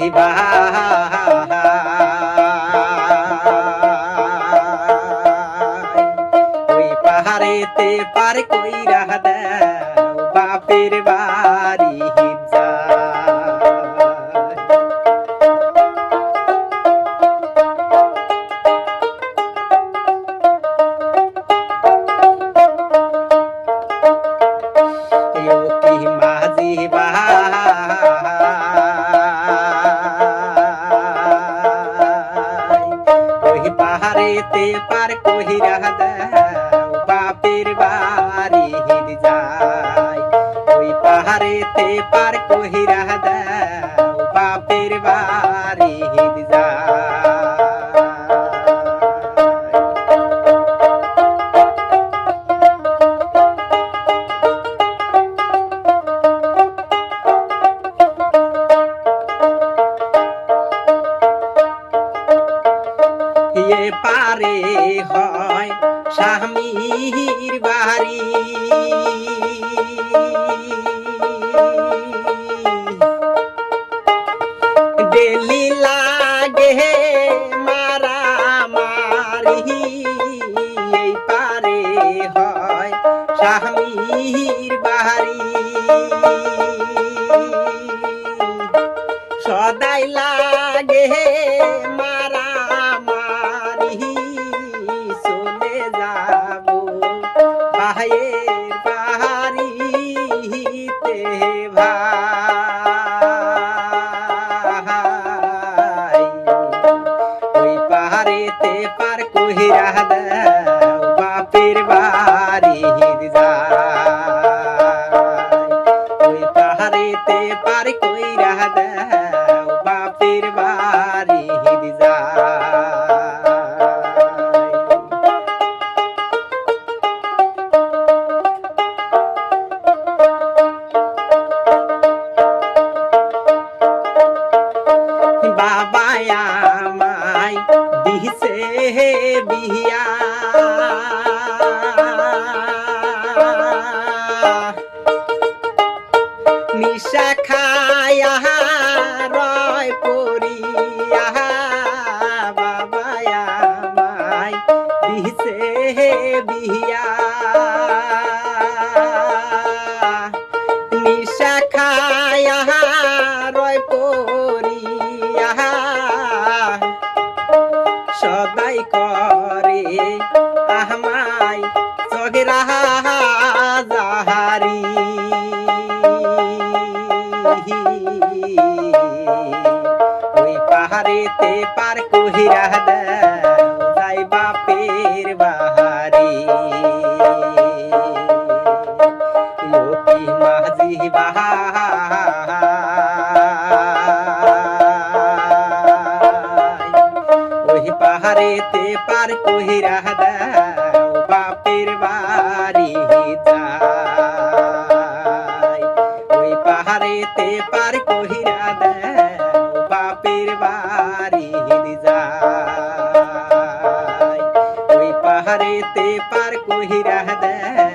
দিবা ওই পাহাড়েতে পার কইরা দেও বাপের বাড়ি। পাহাড়েতে পার কহিরা দাও বাপের বাড়ি যায়। ওই পাহাড়েতে পার পারে হয় স্বামীর বাড়ি। ডেলি লাগে মারা মারি এই পারে হয় স্বামীর বাড়ি। সদাই লাগে ভাইয়ের বাড়িতে ভাই। ওই পাহাড়েতে পার কহিরা দাও দিছে বিহিয়া। নিশা সদাই করে আহমাই চগরা জাহারি ওই পাহাড়েতে পার কহিরা দেয় বাপের বাহারি পাহাড়েতে পার কহিরা দাও, বাপের বাড়ি যাই। ওই পাহাড়ে তে পার কহিরা দাও, বাপের বাড়ি যাই। ওই পাহাড়ে তে পার কহিরা দাও